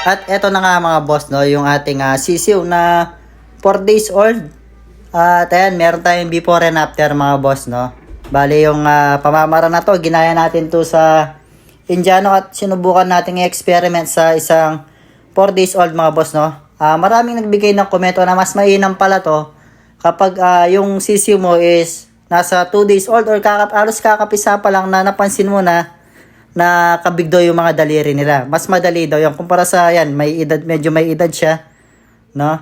At eto na nga mga boss, no, yung ating ah, sisiw na 4 days old. At ayan, meron tayong before and after mga boss, no. Bali yung ah, pamamara na to, ginaya natin to sa Indiano at sinubukan nating i-experiment sa isang 4 days old mga boss, no. Ah, maraming nagbigay ng komento na mas mainam pala to kapag ah, yung sisiw mo is nasa 2 days old or kakap alos kakapisa pa lang na napansin mo na na kabig daw yung mga daliri nila. Mas madali daw yung kumpara sa yan, may edad, medyo may edad siya. No?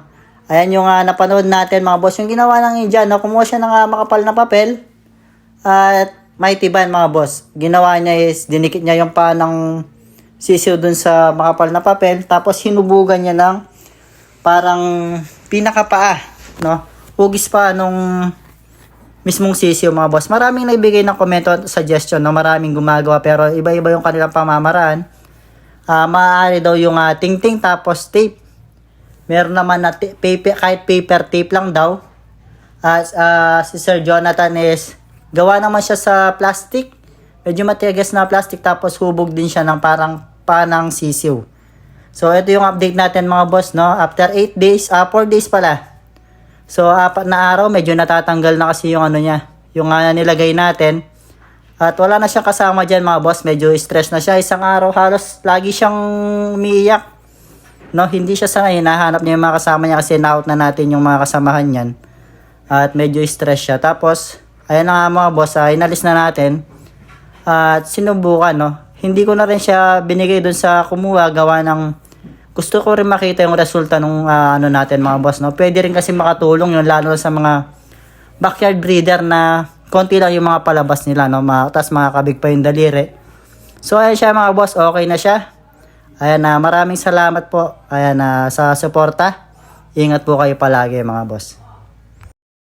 Ayan yung ah, napanood natin mga boss. Yung ginawa ng Indian, no? kumuha siya ng ah, makapal na papel at may tiban mga boss. Ginawa niya is dinikit niya yung paa ng sisiw dun sa makapal na papel tapos hinubugan niya ng parang pinakapaa, no? Hugis pa nung mismong sisiw mga boss. Maraming nagbigay ng komento at suggestion na maraming gumagawa pero iba-iba yung kanilang pamamaraan. Ah, maaari daw yung ah, ting-ting tapos tape. Meron naman na paper, kahit paper tape lang daw. As ah, si Sir Jonathan is gawa naman siya sa plastic. Medyo matigas na plastic tapos hubog din siya ng parang panang sisiw. So ito yung update natin mga boss no. After 8 days, ah 4 days pala. So, apat na araw, medyo natatanggal na kasi yung ano niya, yung uh, nilagay natin. At wala na siyang kasama dyan mga boss, medyo stress na siya. Isang araw, halos lagi siyang umiiyak. No, hindi siya sa ngayon, nahanap niya yung mga kasama niya kasi na-out na natin yung mga kasamahan niyan. At medyo stress siya. Tapos, ayan na nga mga boss, uh, inalis na natin. At sinubukan, no. Hindi ko na rin siya binigay dun sa kumuha, gawa ng gusto ko rin makita yung resulta nung ah, ano natin mga boss no. Pwede rin kasi makatulong yun lalo sa mga backyard breeder na konti lang yung mga palabas nila no. Ma tas makakabig pa yung daliri. So ayan siya mga boss, okay na siya. Ayan na, maraming salamat po. Ayan na sa suporta. Ingat po kayo palagi mga boss.